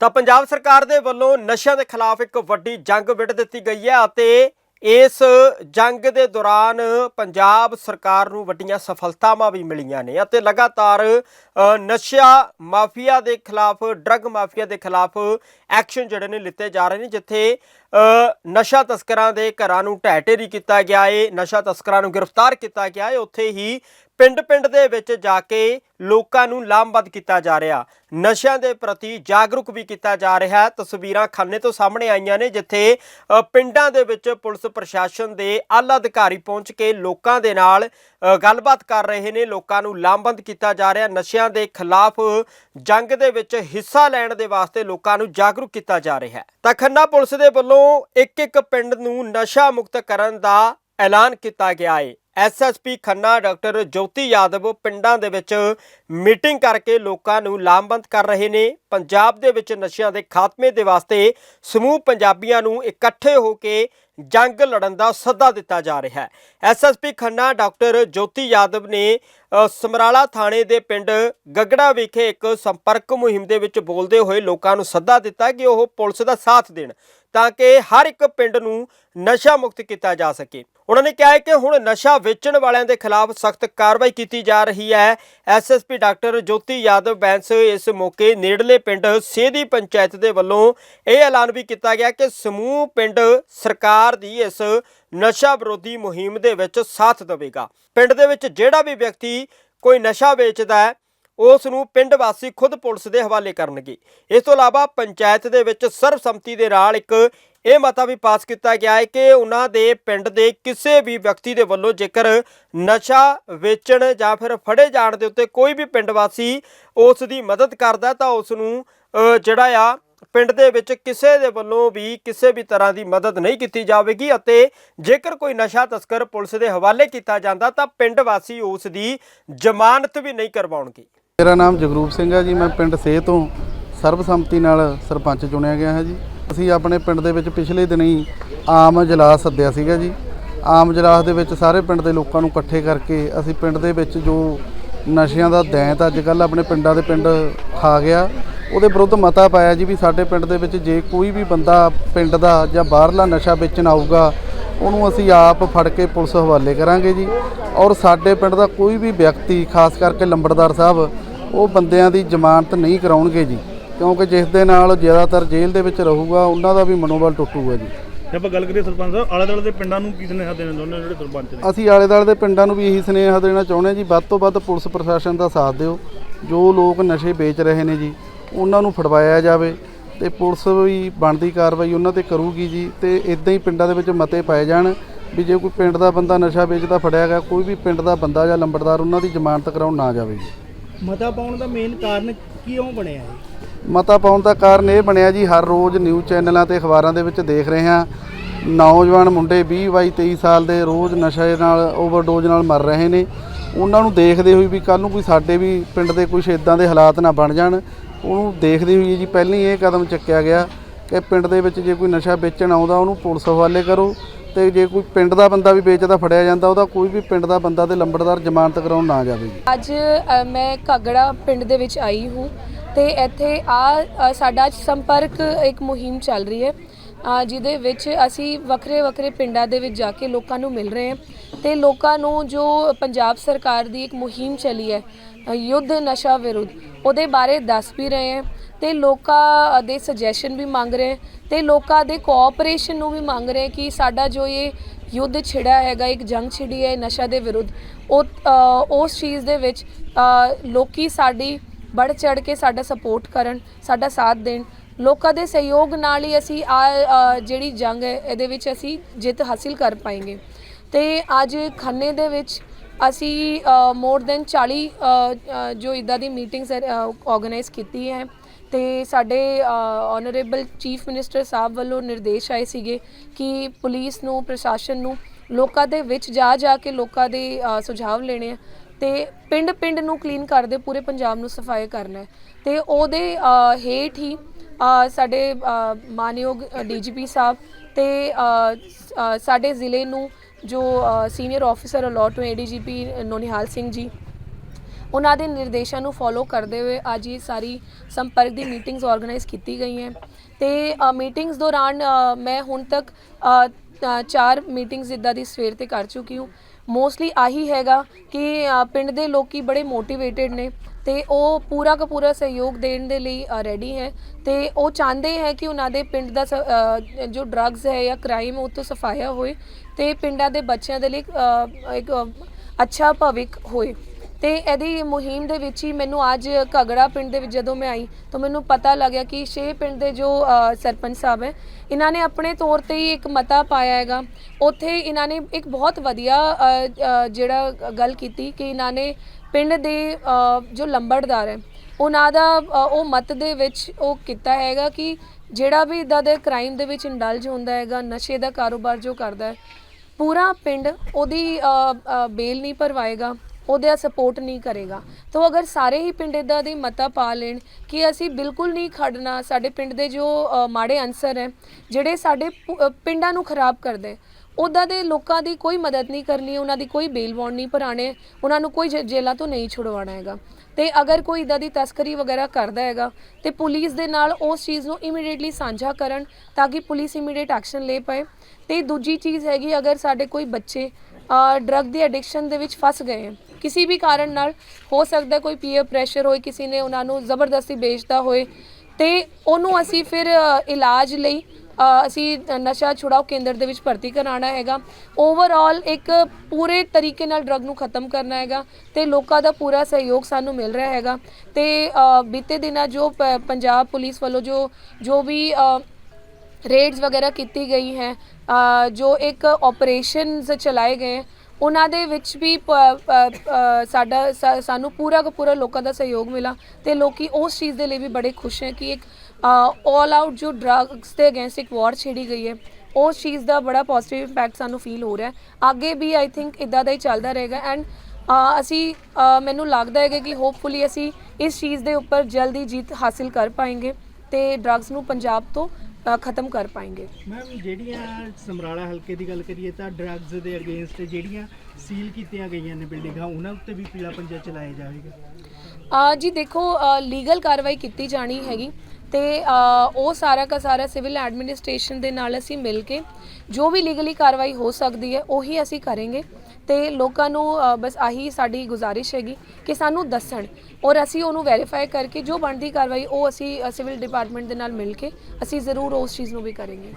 ਤਾਂ ਪੰਜਾਬ ਸਰਕਾਰ ਦੇ ਵੱਲੋਂ ਨਸ਼ਿਆਂ ਦੇ ਖਿਲਾਫ ਇੱਕ ਵੱਡੀ ਜੰਗ ਵਿੱਢ ਦਿੱਤੀ ਗਈ ਹੈ ਅਤੇ ਇਸ ਜੰਗ ਦੇ ਦੌਰਾਨ ਪੰਜਾਬ ਸਰਕਾਰ ਨੂੰ ਵੱਡੀਆਂ ਸਫਲਤਾਵਾਂ ਵੀ ਮਿਲੀਆਂ ਨੇ ਅਤੇ ਲਗਾਤਾਰ ਅ, ਨਸ਼ਾ ਮਾਫੀਆ ਦੇ ਖਿਲਾਫ ਡਰੱਗ ਮਾਫੀਆ ਦੇ ਖਿਲਾਫ ਐਕਸ਼ਨ ਜਿਹੜੇ ਨੇ ਲਿੱਤੇ ਜਾ ਰਹੇ ਨੇ ਜਿੱਥੇ ਨਸ਼ਾ ਤਸਕਰਾਂ ਦੇ ਘਰਾਂ ਨੂੰ ਢਹਿ ਢੇਰੀ ਕੀਤਾ ਗਿਆ ਏ, ਨਸ਼ਾ ਤਸਕਰਾਂ ਨੂੰ ਗ੍ਰਿਫਤਾਰ ਕੀਤਾ ਗਿਆ ਏ, ਉੱਥੇ ਹੀ ਪਿੰਡ-ਪਿੰਡ ਦੇ ਵਿੱਚ ਜਾ ਕੇ ਲੋਕਾਂ ਨੂੰ ਲਾਮਬੱਧ ਕੀਤਾ ਜਾ ਰਿਹਾ। ਨਸ਼ਿਆਂ ਦੇ ਪ੍ਰਤੀ ਜਾਗਰੂਕ ਵੀ ਕੀਤਾ ਜਾ ਰਿਹਾ ਤਸਵੀਰਾਂ ਖੰਨੇ ਤੋਂ ਸਾਹਮਣੇ ਆਈਆਂ ਨੇ, ਜਿੱਥੇ ਪਿੰਡਾਂ ਦੇ ਵਿੱਚ ਪੁਲਿਸ ਪ੍ਰਸ਼ਾਸਨ ਦੇ ਆਲਾ ਅਧਿਕਾਰੀ ਪਹੁੰਚ ਕੇ ਲੋਕਾਂ ਦੇ ਨਾਲ ਗੱਲਬਾਤ ਕਰ ਰਹੇ ਨੇ, ਲੋਕਾਂ ਨੂੰ ਲਾਮਬੰਦ ਕੀਤਾ ਜਾ ਰਿਹਾ। ਨਸ਼ਿਆਂ ਦੇ ਖਿਲਾਫ ਜੰਗ ਦੇ ਵਿੱਚ ਹਿੱਸਾ ਲੈਣ ਦੇ ਵਾਸਤੇ ਲੋਕਾਂ ਨੂੰ ਜਾਗਰੂਕ ਕੀਤਾ ਜਾ ਰਿਹਾ ਹੈ। ਤਾਂ ਖੰਨਾ ਪੁਲਿਸ ਦੇ ਵੱਲੋਂ ਇੱਕ ਇੱਕ ਪਿੰਡ ਨੂੰ ਨਸ਼ਾ ਮੁਕਤ ਕਰਨ ਦਾ ਐਲਾਨ ਕੀਤਾ ਗਿਆ ਹੈ ਐਸਐਸਪੀ ਖੰਨਾ ਡਾਕਟਰ ਜੋਤੀ ਯਾਦਵ ਪਿੰਡਾਂ ਦੇ ਵਿੱਚ ਮੀਟਿੰਗ ਕਰਕੇ ਲੋਕਾਂ ਨੂੰ ਲਾਮਬੰਦ ਕਰ ਰਹੇ ਨੇ। ਪੰਜਾਬ ਦੇ ਵਿੱਚ ਨਸ਼ਿਆਂ ਦੇ ਖਾਤਮੇ ਦੇ ਵਾਸਤੇ ਸਮੂਹ ਪੰਜਾਬੀਆਂ ਨੂੰ ਇਕੱਠੇ ਹੋ ਕੇ ਜੰਗ ਲੜਨ ਦਾ ਸੱਦਾ ਦਿੱਤਾ ਜਾ ਰਿਹਾ ਹੈ। ਐਸਐਸਪੀ ਖੰਨਾ, ਡਾਕਟਰ ਜੋਤੀ ਯਾਦਵ ਨੇ ਸਮਰਾਲਾ ਥਾਣੇ ਦੇ ਪਿੰਡ ਗਗੜਾ ਵਿਖੇ ਇੱਕ ਸੰਪਰਕ ਮੁਹਿੰਮ ਦੇ ਵਿੱਚ ਬੋਲਦੇ ਹੋਏ ਲੋਕਾਂ ਨੂੰ ਸੱਦਾ ਦਿੱਤਾ ਕਿ ਉਹ ਪੁਲਿਸ ਦਾ ਸਾਥ ਦੇਣ ਤਾਂ ਕਿ ਹਰ ਇੱਕ ਪਿੰਡ ਨੂੰ ਨਸ਼ਾ ਮੁਕਤ ਕੀਤਾ ਜਾ ਸਕੇ। ਉਹਨਾਂ ਨੇ ਕਿਹਾ ਕਿ ਹੁਣ ਨਸ਼ਾ ਵੇਚਣ ਵਾਲਿਆਂ ਦੇ ਖਿਲਾਫ ਸਖਤ ਕਾਰਵਾਈ ਕੀਤੀ ਜਾ ਰਹੀ ਹੈ। ਐਸਐਸਪੀ ਡਾਕਟਰ ਜੋਤੀ ਯਾਦਵ ਬੈਂਸ ਇਸ ਮੌਕੇ ਨੇੜਲੇ ਪਿੰਡ ਸੇਦੀ ਪੰਚਾਇਤ ਦੇ ਵੱਲੋਂ ਇਹ ਐਲਾਨ ਵੀ ਕੀਤਾ ਗਿਆ ਕਿ ਸਮੂਹ ਪਿੰਡ ਸਰਕਾਰ ਦੀ ਇਸ ਨਸ਼ਾ ਵਿਰੋਧੀ ਮੁਹਿੰਮ ਦੇ ਵਿੱਚ ਸਾਥ ਦੇਵੇਗਾ। ਪਿੰਡ ਦੇ ਵਿੱਚ ਜਿਹੜਾ ਵੀ ਵਿਅਕਤੀ ਕੋਈ ਨਸ਼ਾ ਵੇਚਦਾ ਹੈ, ਉਸ ਨੂੰ ਪਿੰਡ ਵਾਸੀ ਖੁਦ ਪੁਲਿਸ ਦੇ ਹਵਾਲੇ ਕਰਨਗੇ। ਇਸ ਤੋਂ ਇਲਾਵਾ ਪੰਚਾਇਤ ਦੇ ਵਿੱਚ ਸਰਬਸੰਮਤੀ ਦੇ ਨਾਲ ਇੱਕ ਇਹ ਮਤਾ ਵੀ ਪਾਸ ਕੀਤਾ ਗਿਆ ਹੈ ਕਿ ਉਹਨਾਂ ਦੇ ਪਿੰਡ ਦੇ ਕਿਸੇ ਵੀ ਵਿਅਕਤੀ ਦੇ ਵੱਲੋਂ ਜੇਕਰ ਨਸ਼ਾ ਵੇਚਣ ਜਾਂ ਫਿਰ ਫੜੇ ਜਾਣ ਦੇ ਉੱਤੇ ਕੋਈ ਵੀ ਪਿੰਡ ਵਾਸੀ ਉਸ ਦੀ ਮਦਦ ਕਰਦਾ ਤਾਂ ਉਸ ਨੂੰ ਜਿਹੜਾ ਆ, ਪਿੰਡ ਦੇ ਵਿੱਚ ਕਿਸੇ ਦੇ ਵੱਲੋਂ ਵੀ ਕਿਸੇ ਵੀ ਤਰ੍ਹਾਂ ਦੀ ਮਦਦ ਨਹੀਂ ਕੀਤੀ ਜਾਵੇਗੀ ਅਤੇ ਜੇਕਰ ਕੋਈ ਨਸ਼ਾ ਤਸਕਰ ਪੁਲਿਸ ਦੇ ਹਵਾਲੇ ਕੀਤਾ ਜਾਂਦਾ ਤਾਂ ਪਿੰਡ ਵਾਸੀ ਉਸ ਦੀ ਜ਼ਮਾਨਤ ਵੀ ਨਹੀਂ ਕਰਵਾਉਣਗੇ। ਮੇਰਾ ਨਾਮ ਜਗਰੂਪ ਸਿੰਘ ਹੈ ਜੀ, ਮੈਂ ਪਿੰਡ ਸੇਹ ਤੋਂ ਸਰਬਸੰਮਤੀ ਨਾਲ ਸਰਪੰਚ ਚੁਣਿਆ ਗਿਆ ਹੈ ਜੀ। ਅਸੀਂ ਆਪਣੇ ਪਿੰਡ ਦੇ ਵਿੱਚ ਪਿਛਲੇ ਦਿਨੀ ਆਮ ਇਜਲਾਸ ਸੱਦਿਆ ਸੀਗਾ ਜੀ। ਆਮ ਇਜਲਾਸ ਦੇ ਵਿੱਚ ਸਾਰੇ ਪਿੰਡ ਦੇ ਲੋਕਾਂ ਨੂੰ ਇਕੱਠੇ ਕਰਕੇ ਅਸੀਂ ਪਿੰਡ ਦੇ ਵਿੱਚ ਜੋ ਨਸ਼ਿਆਂ ਦਾ ਦੈਂਤ ਅੱਜ ਕੱਲ ਆਪਣੇ ਪਿੰਡਾਂ ਦੇ ਪਿੰਡ ਖਾ ਗਿਆ। ਉਹਦੇ ਵਿਰੁੱਧ ਮਤਾ ਪਾਇਆ ਜੀ ਵੀ ਸਾਡੇ ਪਿੰਡ ਦੇ ਵਿੱਚ ਜੇ ਕੋਈ ਵੀ ਬੰਦਾ ਪਿੰਡ ਦਾ ਜਾਂ ਬਾਹਰਲਾ ਨਸ਼ਾ ਵੇਚਣ ਆਊਗਾ, ਉਹਨੂੰ ਅਸੀਂ ਆਪ ਫੜ ਕੇ ਪੁਲਿਸ ਹਵਾਲੇ ਕਰਾਂਗੇ ਜੀ। ਔਰ ਸਾਡੇ ਪਿੰਡ ਦਾ ਕੋਈ ਵੀ ਵਿਅਕਤੀ, ਖਾਸ ਕਰਕੇ ਲੰਬੜਦਾਰ ਸਾਹਿਬ, ਉਹ ਬੰਦਿਆਂ ਦੀ ਜ਼ਮਾਨਤ ਨਹੀਂ ਕਰਾਉਣਗੇ ਜੀ। ਕਿਉਂਕਿ ਜਿਸ ਦੇ ਨਾਲ ਜ਼ਿਆਦਾਤਰ ਜੇਲ੍ਹ ਦੇ ਵਿੱਚ ਰਹੂਗਾ ਉਹਨਾਂ ਦਾ ਵੀ ਮਨੋਬਲ ਟੁੱਟੂਗਾ ਜੀ। ਜੇ ਆਪਾਂ ਗੱਲ ਕਰੀਏ ਸਰਪੰਚ ਸਾਹਿਬ ਆਲੇ ਦੁਆਲੇ ਦੇ ਪਿੰਡਾਂ ਨੂੰ ਕੀ ਸੁਨੇਹਾ ਦੇਣਾ ਚਾਹੁੰਦੇ ਹੋ ਜਿਹੜੇ ਸਰਪੰਚ ਨੇ? ਅਸੀਂ ਆਲੇ ਦੁਆਲੇ ਦੇ ਪਿੰਡਾਂ ਨੂੰ ਵੀ ਇਹੀ ਸੁਨੇਹਾ ਦੇਣਾ ਚਾਹੁੰਦੇ ਹਾਂ ਜੀ। ਵੱਧ ਤੋਂ ਵੱਧ ਪੁਲਿਸ ਪ੍ਰਸ਼ਾਸਨ ਦਾ ਸਾਥ ਦਿਓ। ਜੋ ਲੋਕ ਨਸ਼ੇ ਵੇਚ ਰਹੇ ਨੇ ਜੀ ਉਹਨਾਂ ਨੂੰ ਫੜਵਾਇਆ ਜਾਵੇ ਤੇ ਪੁਲਿਸ ਵੀ ਬਣਦੀ ਕਾਰਵਾਈ ਉਹਨਾਂ ਤੇ ਕਰੂਗੀ ਜੀ ਤੇ ਇਦਾਂ ਹੀ ਪਿੰਡਾਂ ਦੇ ਵਿੱਚ ਮਤੇ ਪਾਏ ਜਾਣ ਵੀ ਜੇ ਕੋਈ ਪਿੰਡ ਦਾ ਬੰਦਾ ਨਸ਼ਾ ਵੇਚਦਾ ਫੜਿਆ ਗਿਆ ਕੋਈ ਵੀ ਪਿੰਡ ਦਾ ਬੰਦਾ ਜਾਂ ਲੰਬੜਦਾਰ ਉਹਨਾਂ ਦੀ ਜ਼ਮਾਨਤ ਕਰਾਉਣ ਨਾ ਜਾਵੇ ਜੀ। ਮਤਾ ਪਾਉਣ ਦਾ ਮੇਨ ਕਾਰਨ ਕਿਉਂ ਬਣਿਆ ਹੈ ਮਤਾ ਪਾਉਣ ਦਾ ਕਾਰਨ ਇਹ ਬਣਿਆ ਜੀ, ਹਰ ਰੋਜ਼ ਨਿਊਜ਼ ਚੈਨਲਾਂ ਤੇ ਅਖਬਾਰਾਂ ਦੇ ਵਿੱਚ ਦੇਖ ਰਹੇ ਹਾਂ। ਨੌਜਵਾਨ ਮੁੰਡੇ 20 22 23 ਸਾਲ ਦੇ ਰੋਜ਼ ਨਸ਼ੇ ਨਾਲ, ਓਵਰਡੋਜ਼ ਨਾਲ ਮਰ ਰਹੇ ਨੇ। ਉਹਨਾਂ ਨੂੰ ਦੇਖਦੇ ਹੋਏ ਵੀ ਕੱਲ ਨੂੰ ਕੋਈ ਸਾਡੇ ਵੀ ਪਿੰਡ ਦੇ ਕੁਝ ਇਦਾਂ ਦੇ ਹਾਲਾਤ ਨਾ ਬਣ ਜਾਣ। ਉਹਨੂੰ ਦੇਖਦੇ ਹੋਏ ਜੀ ਪਹਿਲਾਂ ਹੀ ਇਹ ਕਦਮ ਚੱਕਿਆ ਗਿਆ ਕਿ ਪਿੰਡ ਦੇ ਵਿੱਚ ਜੇ ਕੋਈ ਨਸ਼ਾ ਵੇਚਣ ਆਉਂਦਾ, ਉਹਨੂੰ ਪੁਲਿਸ ਹਵਾਲੇ ਕਰੋ ਤੇ ਜੇ ਕੋਈ ਪਿੰਡ ਦਾ ਬੰਦਾ ਵੀ ਵੇਚਦਾ, ਫੜਿਆ ਜਾਂਦਾ, ਉਹਦਾ ਕੋਈ ਵੀ ਪਿੰਡ ਦਾ ਬੰਦਾ ਤੇ ਲੰਬੜਦਾਰ ਜ਼ਮਾਨਤ ਕਰਾਉਣ ਨਾ ਜਾਵੇ ਅੱਜ ਮੈਂ ਕਾਗੜਾ ਪਿੰਡ ਦੇ ਵਿੱਚ ਆਈ ਹੂੰ। ਤੇ ਇੱਥੇ ਆ ਸਾਡਾ ਸੰਪਰਕ ਇੱਕ ਮੁਹਿੰਮ ਚੱਲ ਰਹੀ ਹੈ। ਜਿਹਦੇ ਵਿੱਚ ਅਸੀਂ ਵੱਖਰੇ ਵੱਖਰੇ ਪਿੰਡਾਂ ਦੇ ਵਿੱਚ ਜਾ ਕੇ ਲੋਕਾਂ ਨੂੰ ਮਿਲ ਰਹੇ ਹਾਂ ਤੇ ਲੋਕਾਂ ਨੂੰ ਜੋ ਪੰਜਾਬ ਸਰਕਾਰ ਦੀ ਇੱਕ ਮੁਹਿੰਮ ਚੱਲੀ ਹੈ ਯੁੱਧ ਨਸ਼ਾ ਵਿਰੁੱਧ ਉਹਦੇ ਬਾਰੇ ਦੱਸ ਵੀ ਰਹੇ ਹਾਂ ਤੇ ਲੋਕਾਂ ਦੇ ਸੁਜੈਸ਼ਨ ਵੀ ਮੰਗ ਰਹੇ ਹਾਂ ਤੇ ਲੋਕਾਂ ਦੇ ਕੋਆਪਰੇਸ਼ਨ ਨੂੰ ਵੀ ਮੰਗ ਰਹੇ ਹਾਂ ਕਿ ਸਾਡਾ ਜੋ ਇਹ ਯੁੱਧ ਛਿੜਾ ਹੈਗਾ ਇੱਕ ਜੰਗ ਛਿੜੀ ਹੈ ਨਸ਼ਾ ਦੇ ਵਿਰੁੱਧ ਉਹ ਉਸ ਚੀਜ਼ ਦੇ ਵਿੱਚ ਅ, ਲੋਕੀ ਸਾਡੀ ਬੜ ਚੜ ਕੇ ਸਾਡਾ ਸਪੋਰਟ ਕਰਨ ਸਾਡਾ ਸਾਥ ਦੇਣ। ਲੋਕਾਂ ਦੇ ਸਹਿਯੋਗ ਨਾਲ ਹੀ ਅਸੀਂ ਆ ਜਿਹੜੀ ਜੰਗ ਹੈ ਇਹਦੇ ਵਿੱਚ ਅਸੀਂ ਜਿੱਤ ਹਾਸਿਲ ਕਰ ਪਾएंगे ਤੇ ਅੱਜ ਖੰਨੇ ਦੇ ਵਿੱਚ ਅਸੀਂ ਮੋਰ ਦੈਨ 40 ਜੋ ਇਦਾਂ ਦੀ ਮੀਟਿੰਗਸ ਆਰਗੇਨਾਈਜ਼ ਕੀਤੀ ਹੈ। ਤੇ ਸਾਡੇ ਆਨਰੇਬਲ ਚੀਫ ਮਿਨਿਸਟਰ ਸਾਹਿਬ ਵੱਲੋਂ ਨਿਰਦੇਸ਼ ਆਏ ਸੀਗੇ ਕਿ ਪੁਲਿਸ ਨੂੰ ਪ੍ਰਸ਼ਾਸਨ ਨੂੰ ਲੋਕਾਂ ਦੇ ਵਿੱਚ ਜਾ ਜਾ ਕੇ ਲੋਕਾਂ ਦੇ ਅ, ਸੁਝਾਅ ਲੈਣੇ ਆ। ਤੇ ਪਿੰਡ ਪਿੰਡ ਨੂੰ ਕਲੀਨ ਕਰਦੇ ਪੂਰੇ ਪੰਜਾਬ ਨੂੰ ਸਫ਼ਾਈ ਕਰਨਾ ਹੈ। ਤੇ ਉਹਦੇ ਹੇਠ ਹੀ ਸਾਡੇ ਮਾਨਯੋਗ ਡੀਜੀਪੀ ਸਾਹਿਬ ਤੇ ਅ, ਸ- ਸਾਡੇ ਜ਼ਿਲ੍ਹੇ ਨੂੰ ਜੋ ਸੀਨੀਅਰ ਆਫੀਸਰ ਅਲੋਟ ਹੋਏ ਏਡੀਜੀਪੀ ਨੋਨਿਹਾਲ ਸਿੰਘ ਜੀ ਉਹਨਾਂ ਦੇ ਨਿਰਦੇਸ਼ਾਂ ਨੂੰ ਫੋਲੋ ਕਰਦੇ ਹੋਏ ਅੱਜ ਇਹ ਸਾਰੀ ਸੰਪਰਕ ਦੀ ਮੀਟਿੰਗਸ ਆਰਗੇਨਾਈਜ਼ ਕੀਤੀ ਗਈਆਂ ਤੇ ਮੀਟਿੰਗਸ ਦੌਰਾਨ ਮੈਂ ਹੁਣ ਤੱਕ ਚਾਰ ਮੀਟਿੰਗਸ ਇਦਾਂ ਦੀ ਸਵੇਰ ਤੇ ਕਰ ਚੁੱਕੀ ਹੂੰ। ਮੋਸਟਲੀ ਆਹੀ ਹੈਗਾ ਕਿ ਪਿੰਡ ਦੇ ਲੋਕੀ ਬੜੇ ਮੋਟੀਵੇਟਿਡ ਨੇ ਤੇ ਉਹ ਪੂਰਾ ਦਾ ਪੂਰਾ ਸਹਿਯੋਗ ਦੇਣ ਦੇ ਲਈ ਰੈਡੀ ਹੈ ਤੇ ਉਹ ਚਾਹੁੰਦੇ ਹੈ ਕਿ ਉਹਨਾਂ ਦੇ ਪਿੰਡ ਦਾ ਸ- ਜੋ ਡਰੱਗਸ ਹੈ ਜਾਂ ਕ੍ਰਾਈਮ ਉਹ ਤੋਂ ਸਫਾਇਆ ਹੋਏ ਤੇ ਪਿੰਡਾਂ ਦੇ ਬੱਚਿਆਂ ਦੇ ਲਈ ਇੱਕ ਅੱਛਾ ਭਵਿੱਖ ਹੋਏ। ਤੇ ਇਹਦੀ ਮੁਹਿੰਮ ਦੇ ਵਿੱਚ ਹੀ ਮੈਨੂੰ ਅੱਜ ਘਗੜਾ ਪਿੰਡ ਦੇ ਵਿੱਚ ਜਦੋਂ ਮੈਂ ਆਈ, ਤਾਂ ਮੈਨੂੰ ਪਤਾ ਲੱਗਿਆ ਕਿ ਛੇ ਪਿੰਡ ਦੇ ਜੋ ਸਰਪੰਚ ਸਾਹਿਬ ਹੈ, ਇਹਨਾਂ ਨੇ ਆਪਣੇ ਤੌਰ ਤੇ ਹੀ ਇੱਕ ਮਤਾ ਪਾਇਆ ਹੈਗਾ। ਉੱਥੇ ਇਹਨਾਂ ਨੇ ਇੱਕ ਬਹੁਤ ਵਧੀਆ ਜਿਹੜਾ ਗੱਲ ਕੀਤੀ ਕਿ ਇਹਨਾਂ ਨੇ ਪਿੰਡ ਦੇ ਜੋ ਲੰਬੜਦਾਰ ਹੈ, ਉਹਨਾਂ ਦਾ ਉਹ ਮਤ ਦੇ ਵਿੱਚ ਉਹ ਕੀਤਾ ਹੈਗਾ ਕਿ ਜਿਹੜਾ ਵੀ ਇਦਾਂ ਦੇ ਕ੍ਰਾਈਮ ਦੇ ਵਿੱਚ ਇੰਡਲਜ ਹੁੰਦਾ ਹੈਗਾ, ਨਸ਼ੇ ਦਾ ਕਾਰੋਬਾਰ ਜੋ ਕਰਦਾ ਹੈ, ਪੂਰਾ ਪਿੰਡ ਉਹਦੀ ਬੇਲ ਨਹੀਂ ਭਰਵਾਏਗਾ। ਉਹਦਾ ਸਪੋਰਟ ਨਹੀਂ ਕਰੇਗਾ। ਤਾਂ ਅਗਰ ਸਾਰੇ ਹੀ ਪਿੰਡ ਇਦਾਂ ਦੀ ਮਤਾ ਪਾ ਲੈਣ ਕਿ ਅਸੀਂ ਬਿਲਕੁਲ ਨਹੀਂ ਖੜਨਾ ਸਾਡੇ ਪਿੰਡ ਦੇ ਜੋ ਅ, ਮਾੜੇ ਅਨਸਰ ਹੈ ਜਿਹੜੇ ਸਾਡੇ ਪੁ- ਅ, ਪਿੰਡਾਂ ਨੂੰ ਖਰਾਬ ਕਰਦੇ ਉੱਦਾਂ ਦੇ ਲੋਕਾਂ ਦੀ ਕੋਈ ਮਦਦ ਨਹੀਂ ਕਰਨੀ ਉਹਨਾਂ ਦੀ ਕੋਈ ਬੇਲ ਬੌਂਡ ਨਹੀਂ ਭਰਾਣੇ ਉਹਨਾਂ ਨੂੰ ਕੋਈ ਜ- ਜੇਲ੍ਹਾਂ ਤੋਂ ਨਹੀਂ ਛੁਡਵਾਉਣਾ ਹੈਗਾ। ਤੇ ਅਗਰ ਕੋਈ ਇਦਾਂ ਦੀ ਤਸਕਰੀ ਵਗੈਰਾ ਕਰਦਾ ਹੈਗਾ ਤੇ ਪੁਲਿਸ ਦੇ ਨਾਲ ਉਸ ਚੀਜ਼ ਨੂੰ ਇਮੀਡੀਏਟਲੀ ਸਾਂਝਾ ਕਰਨ ਤਾਂ ਕਿ ਪੁਲਿਸ ਇਮੀਡੀਏਟ ਐਕਸ਼ਨ ਲੈ ਪਾਏ। ਤੇ ਦੂਜੀ ਚੀਜ਼ ਹੈਗੀ ਅਗਰ ਸਾਡੇ ਕੋਈ ਬੱਚੇ ਡਰੱਗ ਦੀ ਐਡਿਕਸ਼ਨ ਦੇ ਵਿੱਚ ਫਸ ਗਏ ਹੈ ਕਿਸੇ ਵੀ ਕਾਰਨ ਨਾਲ ਹੋ ਸਕਦਾ ਕੋਈ ਪੀਅਰ ਪ੍ਰੈਸ਼ਰ ਹੋਏ ਕਿਸੇ ਨੇ ਉਹਨਾਂ ਨੂੰ ਜ਼ਬਰਦਸਤੀ ਵੇਚਦਾ ਹੋਏ ਤੇ ਉਹਨੂੰ ਅਸੀਂ ਫਿਰ ਇਲਾਜ ਲਈ ਅਸੀਂ ਨਸ਼ਾ ਛੁਡਾਓ ਕੇਂਦਰ ਦੇ ਵਿੱਚ ਭਰਤੀ ਕਰਾਉਣਾ ਹੈਗਾ। ਓਵਰਆਲ ਇੱਕ ਪੂਰੇ ਤਰੀਕੇ ਨਾਲ ਡਰੱਗ ਨੂੰ ਖਤਮ ਕਰਨਾ ਹੈਗਾ ਤੇ ਲੋਕਾਂ ਦਾ ਪੂਰਾ ਸਹਿਯੋਗ ਸਾਨੂੰ ਮਿਲ ਰਿਹਾ ਹੈਗਾ। ਤੇ ਬੀਤੇ ਦਿਨਾਂ ਜੋ ਪ- ਪੰਜਾਬ ਪੁਲਿਸ ਵੱਲੋਂ ਜੋ ਜੋ ਵੀ ਅ, ਰੇਡਸ ਵਗੈਰਾ ਕੀਤੀ ਗਈ ਹੈ ਜੋ ਇੱਕ ਆਪਰੇਸ਼ਨਸ ਚਲਾਏ ਗਏ ਉਹਨਾਂ ਦੇ ਵਿੱਚ ਵੀ ਪ- ਪ- ਅ, ਸਾਡਾ ਸਾ- ਸਾਨੂੰ ਪੂਰਾ ਦਾ ਪੂਰਾ ਲੋਕਾਂ ਦਾ ਸਹਿਯੋਗ ਮਿਲਾ ਤੇ ਲੋਕੀ ਉਸ ਚੀਜ਼ ਦੇ ਲਈ ਵੀ ਬੜੇ ਖੁਸ਼ ਹੈ ਕਿ ਇੱਕ ਆਲ ਆਊਟ ਜੋ ਡਰੱਗਸ ਦੇ ਅਗੇਂਸਟ ਇੱਕ ਵਾਰ ਛੇੜੀ ਗਈ ਹੈ ਉਸ ਚੀਜ਼ ਦਾ ਬੜਾ ਪੋਜ਼ਿਟਿਵ ਇੰਪੈਕਟ ਸਾਨੂੰ ਫੀਲ ਹੋ ਰਿਹਾ ਹੈ। ਅੱਗੇ ਵੀ ਆਈ ਥਿੰਕ ਇਦਾਂ ਦਾ ਹੀ ਚੱਲਦਾ ਰਹੇਗਾ ਐਂਡ ਅਸੀਂ ਅ, ਮੈਨੂੰ ਲੱਗਦਾ ਹੈਗਾ ਕਿ ਹੋਪਫੁਲੀ ਅਸੀਂ ਇਸ ਚੀਜ਼ ਦੇ ਉੱਪਰ ਜਲਦੀ ਜੀਤ ਹਾਸਿਲ ਕਰ ਪਾएंगे ਤੇ ਡਰੱਗਸ ਨੂੰ ਪੰਜਾਬ ਤੋਂ ਅ, ਖਤਮ ਕਰ ਪਾएंगे ਮੈਮ ਜਿਹੜੀਆਂ ਸਮਰਾਲਾ ਹਲਕੇ ਦੀ ਗੱਲ ਕਰੀਏ ਤਾਂ ਡਰੱਗਸ ਦੇ ਅਗੇਂਸਟ ਜਿਹੜੀਆਂ ਸੀਲ ਕੀਤੀਆਂ ਗਈਆਂ ਨੇ ਬਿਲਡਿੰਗਾਂ ਉਹਨਾਂ ਉੱਤੇ ਵੀ ਪੀਲਾ ਪੰਜਾ ਚਲਾਇਆ ਜਾਵੇਗਾ। ਅ, ਜੀ ਦੇਖੋ ਲੀਗਲ ਕਾਰਵਾਈ ਕੀਤੀ ਜਾਣੀ ਹੈਗੀ। ਤੇ ਉਹ ਸਾਰਾ ਦਾ ਸਾਰਾ ਸਿਵਲ ਐਡਮਿਨਿਸਟ੍ਰੇਸ਼ਨ ਦੇ ਨਾਲ ਅਸੀਂ ਮਿਲ ਕੇ ਜੋ ਵੀ ਲੀਗਲੀ ਕਾਰਵਾਈ ਹੋ ਸਕਦੀ ਹੈ, ਉਹੀ ਅਸੀਂ ਕਰਾਂਗੇ। ਤੇ ਲੋਕਾਂ ਨੂੰ ਬਸ ਆਹੀ ਸਾਡੀ ਗੁਜ਼ਾਰਿਸ਼ ਹੈਗੀ ਕਿ ਸਾਨੂੰ ਦੱਸਣ ਔਰ ਅਸੀਂ ਉਹਨੂੰ ਵੈਰੀਫਾਈ ਕਰਕੇ ਜੋ ਬਣਦੀ ਕਾਰਵਾਈ ਉਹ ਅਸੀਂ ਸਿਵਲ ਡਿਪਾਰਟਮੈਂਟ ਦੇ ਨਾਲ ਮਿਲ ਕੇ ਅਸੀਂ ਜ਼ਰੂਰ ਉਸ ਚੀਜ਼ ਨੂੰ ਵੀ ਕਰਾਂਗੇ।